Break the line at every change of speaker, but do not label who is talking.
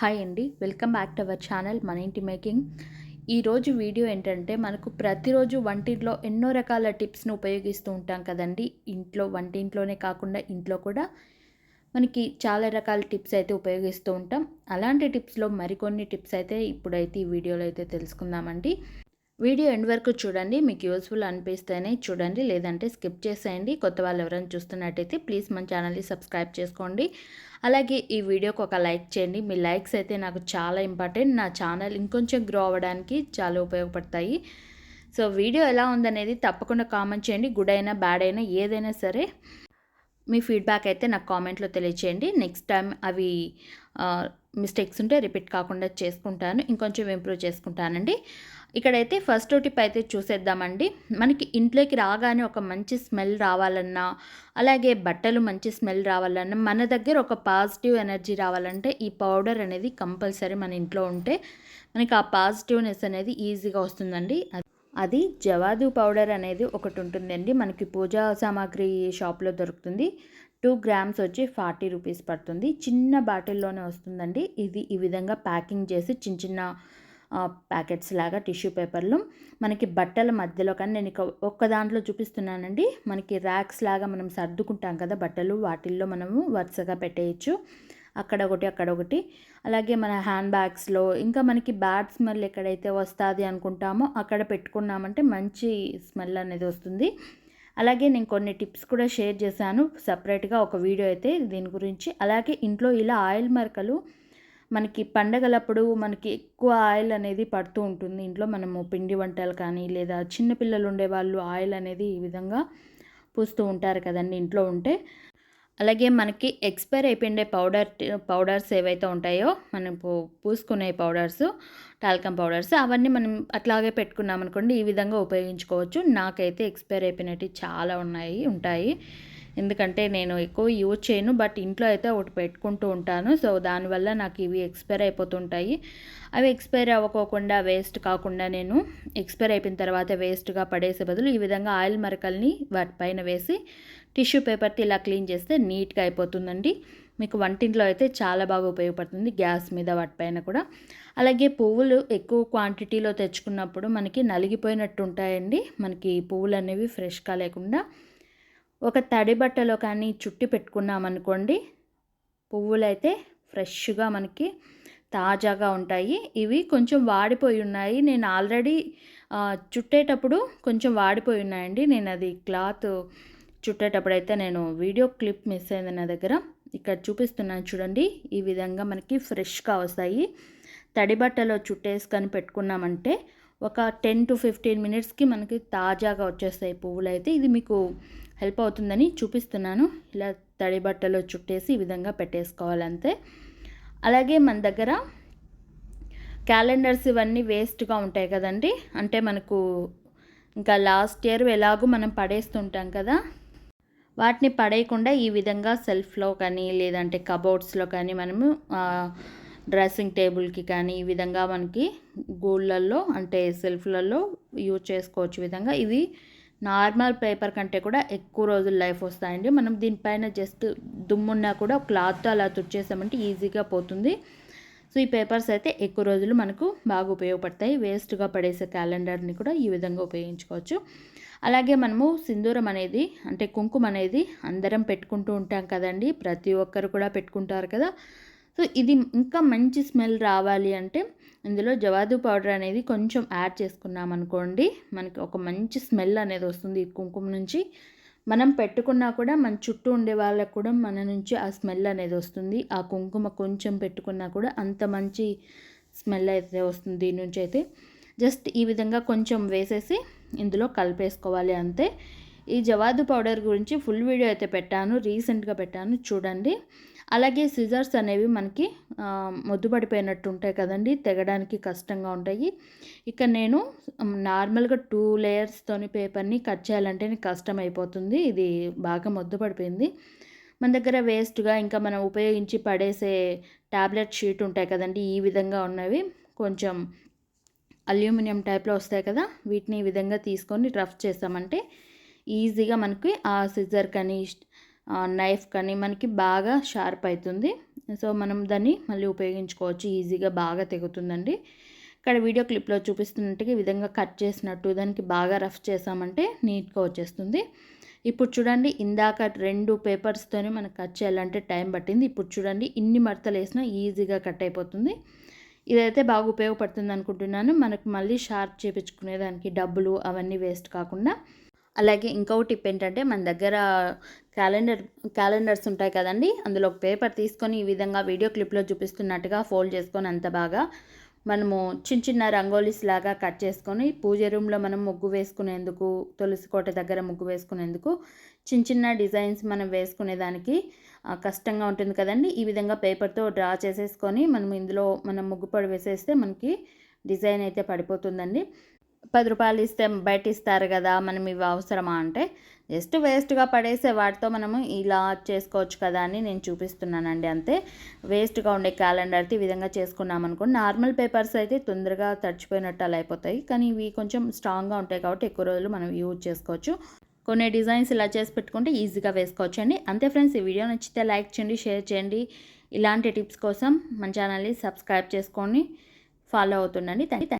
Hi అండి welcome back to our channel మన ఇంటి మేకింగ్ ఈరోజు వీడియో ఏంటంటే మనకు ప్రతిరోజు వంటింట్లో ఎన్నో రకాల టిప్స్ను ఉపయోగిస్తూ ఉంటాం కదండి. ఇంట్లో వంటింట్లోనే కాకుండా ఇంట్లో కూడా మనకి చాలా రకాల టిప్స్ అయితే ఉపయోగిస్తూ ఉంటాం. అలాంటి టిప్స్లో మరికొన్ని టిప్స్ అయితే ఇప్పుడైతే ఈ వీడియోలో అయితే తెలుసుకుందామండి. వీడియో ఎండ్ వరకు చూడండి. మీకు యూస్ఫుల్ అనిపిస్తేనే చూడండి. లేదంటే స్కిప్ చేసేయండి. కొత్త వాళ్ళు ఎవరైనా చూస్తున్నట్టయితే ప్లీజ్ మన ఛానల్ని సబ్స్క్రైబ్ చేసుకోండి. అలాగే ఈ వీడియోకి ఒక లైక్ చేయండి. మీ లైక్స్ అయితే నాకు చాలా ఇంపార్టెంట్. నా ఛానల్ ఇంకొంచెం గ్రో అవ్వడానికి చాలా ఉపయోగపడతాయి. సో వీడియో ఎలా ఉందనేది తప్పకుండా కామెంట్ చేయండి. గుడ్ అయినా బ్యాడ్ అయినా ఏదైనా సరే మీ ఫీడ్బ్యాక్ అయితే నాకు కామెంట్లో తెలియచేయండి. నెక్స్ట్ టైం అవి మిస్టేక్స్ ఉంటే రిపీట్ కాకుండా చేసుకుంటాను. ఇంకొంచెం ఇంప్రూవ్ చేసుకుంటానండి. ఇక్కడైతే ఫస్ట్ టిప్ అయితే చూసేద్దామండి. మనకి ఇంట్లోకి రాగానే ఒక మంచి స్మెల్ రావాలన్నా అలాగే బట్టలు మంచి స్మెల్ రావాలన్నా మన దగ్గర ఒక పాజిటివ్ ఎనర్జీ రావాలంటే ఈ పౌడర్ అనేది కంపల్సరీ మన ఇంట్లో ఉంటే మనకి ఆ పాజిటివ్నెస్ అనేది ఈజీగా వస్తుందండి. అది జవాదు పౌడర్ అనేది ఒకటి ఉంటుందండి. మనకి పూజా సామాగ్రి షాప్లో దొరుకుతుంది. టూ గ్రామ్స్ వచ్చి ఫార్టీ రూపీస్ పడుతుంది. చిన్న బాటిల్లోనే వస్తుందండి. ఇది ఈ విధంగా ప్యాకింగ్ చేసి చిన్న చిన్న ప్యాకెట్స్ లాగా టిష్యూ పేపర్లు మనకి బట్టల మధ్యలో కానీ నేను ఇక ఒక్క దాంట్లో చూపిస్తున్నానండి. మనకి ర్యాక్స్ లాగా మనం సర్దుకుంటాం కదా బట్టలు వాటిల్లో మనము వరుసగా పెట్టేయచ్చు. అక్కడ ఒకటి అక్కడ ఒకటి అలాగే మన హ్యాండ్ బ్యాగ్స్లో ఇంకా మనకి బ్యాడ్ స్మెల్ ఎక్కడైతే వస్తుంది అనుకుంటామో అక్కడ పెట్టుకున్నామంటే మంచి స్మెల్ అనేది వస్తుంది. అలాగే నేను కొన్ని టిప్స్ కూడా షేర్ చేశాను సపరేట్గా ఒక వీడియో అయితే దీని గురించి. అలాగే ఇంట్లో ఇలా ఆయిల్ మరకలు మనకి పండగలప్పుడు మనకి ఎక్కువ ఆయిల్ అనేది పడుతూ ఉంటుంది. ఇంట్లో మనము పిండి వంటలు కానీ లేదా చిన్నపిల్లలు ఉండేవాళ్ళు ఆయిల్ అనేది ఈ విధంగా పూస్తూ ఉంటారు కదండి ఇంట్లో ఉంటే. అలాగే మనకి ఎక్స్పైర్ అయిపోయిండే పౌడర్ పౌడర్స్ ఏవైతే ఉంటాయో మనం పూసుకునే పౌడర్స్ టాల్కమ్ పౌడర్స్ అవన్నీ మనం అట్లాగే పెట్టుకున్నాం అనుకోండి ఈ విధంగా ఉపయోగించుకోవచ్చు. నాకైతే ఎక్స్పైర్ అయిపోయినట్టు చాలా ఉన్నాయి ఉంటాయి. ఎందుకంటే నేను ఎక్కువ యూజ్ చేయను బట్ ఇంట్లో అయితే ఒకటి పెట్టుకుంటూ ఉంటాను. సో దానివల్ల నాకు ఇవి ఎక్స్పైర్ అయిపోతుంటాయి. అవి ఎక్స్పైర్ అవ్వకోకుండా వేస్ట్ కాకుండా నేను ఎక్స్పైర్ అయిపోయిన తర్వాత వేస్ట్గా పడేసే బదులు ఈ విధంగా ఆయిల్ మరకల్ని వాటిపైన వేసి టిష్యూ పేపర్తో ఇలా క్లీన్ చేస్తే నీట్గా అయిపోతుందండి. మీకు వంటింట్లో అయితే చాలా బాగా ఉపయోగపడుతుంది గ్యాస్ మీద వాటిపైన కూడా. అలాగే పువ్వులు ఎక్కువ క్వాంటిటీలో తెచ్చుకున్నప్పుడు మనకి నలిగిపోయినట్టు ఉంటాయండి. మనకి పువ్వులు అనేవి ఫ్రెష్గా లేకుండా. ఒక తడి బట్టలో కానీ చుట్టి పెట్టుకున్నామనుకోండి పువ్వులు అయితే ఫ్రెష్గా మనకి తాజాగా ఉంటాయి. ఇవి కొంచెం వాడిపోయి ఉన్నాయి. నేను ఆల్రెడీ చుట్టేటప్పుడు కొంచెం వాడిపోయి ఉన్నాయండి. నేను అది క్లాత్ చుట్టేటప్పుడు అయితే నేను వీడియో క్లిప్ మిస్ అయింది నా దగ్గర. ఇక్కడ చూపిస్తున్నాను చూడండి. ఈ విధంగా మనకి ఫ్రెష్గా వస్తాయి. తడి బట్టలో చుట్టేసుకొని పెట్టుకున్నామంటే ఒక టెన్ టు ఫిఫ్టీన్ మినిట్స్కి మనకి తాజాగా వచ్చేస్తాయి పువ్వులు అయితే ఇది మీకు హెల్ప్ అవుతుందని చూపిస్తున్నాను. ఇలా తడి బట్టలో చుట్టేసి ఈ విధంగా పెట్టేసుకోవాలంతే. అలాగే మన దగ్గర క్యాలెండర్స్ ఇవన్నీ వేస్ట్గా ఉంటాయి కదండి. అంటే మనకు ఇంకా లాస్ట్ ఇయర్ ఎలాగో మనం పడేస్తుంటాం కదా. వాటిని పడేయకుండా ఈ విధంగా సెల్ఫ్లో కానీ లేదంటే కబోర్డ్స్లో కానీ మనము డ్రెస్సింగ్ టేబుల్కి కానీ ఈ విధంగా మనకి గూళ్ళల్లో అంటే సెల్ఫ్లలో యూజ్ చేసుకోవచ్చు విధంగా. ఇవి నార్మల్ పేపర్ కంటే కూడా ఎక్కువ రోజులు లైఫ్ వస్తాయండి. మనం దీనిపైన జస్ట్ దుమ్మున్నా కూడా క్లాత్ అలా తుడిచేసామంటే ఈజీగా పోతుంది. సో ఈ పేపర్స్ అయితే ఎక్కువ రోజులు మనకు బాగా ఉపయోగపడతాయి. వేస్ట్గా పడేసే క్యాలెండర్ని కూడా ఈ విధంగా ఉపయోగించుకోవచ్చు. అలాగే మనము సింధూరం అనేది అంటే కుంకుమ అనేది అందరం పెట్టుకుంటూ ఉంటాం కదండి. ప్రతి ఒక్కరు కూడా పెట్టుకుంటారు కదా. సో ఇది ఇంకా మంచి స్మెల్ రావాలి అంటే ఇందులో జవాదు పౌడర్ అనేది కొంచెం యాడ్ చేసుకున్నాం అనుకోండి మనకి ఒక మంచి స్మెల్ అనేది వస్తుంది ఈ కుంకుమ నుంచి. మనం పెట్టుకున్నా కూడా మన చుట్టూ ఉండే వాళ్ళకు కూడా మన నుంచి ఆ స్మెల్ అనేది వస్తుంది. ఆ కుంకుమ కొంచెం పెట్టుకున్నా కూడా అంత మంచి స్మెల్ అయితే వస్తుంది దీని నుంచి అయితే. జస్ట్ ఈ విధంగా కొంచెం వేసేసి ఇందులో కలిపేసుకోవాలి అంతే. ఈ జవాదు పౌడర్ గురించి ఫుల్ వీడియో అయితే పెట్టాను రీసెంట్గా పెట్టాను చూడండి. అలాగే సిజర్స్ అనేవి మనకి మొద్దుపడిపోయినట్టు ఉంటాయి కదండి తెగడానికి కష్టంగా ఉంటాయి. ఇక నేను నార్మల్గా టూ లేయర్స్తోని పేపర్ని కట్ చేయాలంటే కష్టం అయిపోతుంది ఇది బాగా మొద్దుపడిపోయింది మన దగ్గర వేస్ట్గా ఇంకా మనం ఉపయోగించి పడేసే ట్యాబ్లెట్ షీట్ ఉంటాయి కదండి ఈ విధంగా ఉన్నవి. కొంచెం అల్యూమినియం టైప్లో వస్తాయి కదా వీటిని ఈ విధంగా తీసుకొని రఫ్ చేసామంటే ఈజీగా మనకి ఆ సిజర్ కానీ నైఫ్ కానీ మనకి బాగా షార్ప్ అవుతుంది సో మనం దాన్ని మళ్ళీ ఉపయోగించుకోవచ్చు. ఈజీగా బాగా తెగుతుందండి. ఇక్కడ వీడియో క్లిప్లో చూపిస్తున్నట్టుగా ఈ విధంగా కట్ చేసినట్టు దానికి బాగా రఫ్ చేసామంటే నీట్గా వచ్చేస్తుంది. ఇప్పుడు చూడండి ఇందాక రెండు పేపర్స్తోనే మనకు కట్ చేయాలంటే టైం పట్టింది. ఇప్పుడు చూడండి ఇన్ని మడతలు వేసినా ఈజీగా కట్ అయిపోతుంది. ఇదైతే బాగా ఉపయోగపడుతుంది అనుకుంటున్నాను. మనకు మళ్ళీ షార్ప్ చేయించుకునేదానికి డబ్బులు అవన్నీ వేస్ట్ కాకుండా. అలాగే ఇంకో టిప్ ఏంటంటే మన దగ్గర క్యాలెండర్ క్యాలెండర్స్ ఉంటాయి కదండి. అందులో ఒక పేపర్ తీసుకొని ఈ విధంగా వీడియో క్లిప్లో చూపిస్తున్నట్టుగా ఫోల్డ్ చేసుకొని అంత బాగా మనము చిన్న చిన్న రంగోలీస్ లాగా కట్ చేసుకొని పూజ రూమ్లో మనం ముగ్గు వేసుకునేందుకు తులసి కోట దగ్గర ముగ్గు వేసుకునేందుకు చిన్న చిన్న డిజైన్స్ మనం వేసుకునేదానికి కష్టంగా ఉంటుంది కదండి. ఈ విధంగా పేపర్తో డ్రా చేసేసుకొని మనం ఇందులో మనం ముగ్గు పొడి వేసేస్తే మనకి డిజైన్ అయితే పడిపోతుందండి. పది రూపాయలు ఇస్తే బయట ఇస్తారు కదా మనం ఇవి అవసరమా అంటే జస్ట్ వేస్ట్గా పడేసే వాటితో మనము ఇలా చేసుకోవచ్చు కదా అని నేను చూపిస్తున్నానండి అంతే. వేస్ట్గా ఉండే క్యాలెండర్తో ఈ విధంగా చేసుకున్నాం అనుకోండి. నార్మల్ పేపర్స్ అయితే తొందరగా తడిచిపోయినట్టు అలా అయిపోతాయి. కానీ ఇవి కొంచెం స్ట్రాంగ్గా ఉంటాయి కాబట్టి ఎక్కువ రోజులు మనం యూజ్ చేసుకోవచ్చు. కొన్ని డిజైన్స్ ఇలా చేసి పెట్టుకుంటే ఈజీగా వేసుకోవచ్చు అండి అంతే ఫ్రెండ్స్ ఈ వీడియో నచ్చితే లైక్ చేయండి షేర్ చేయండి. ఇలాంటి టిప్స్ కోసం మన ఛానల్ని సబ్స్క్రైబ్ చేసుకొని ఫాలో అవుతుండండి. థ్యాంక్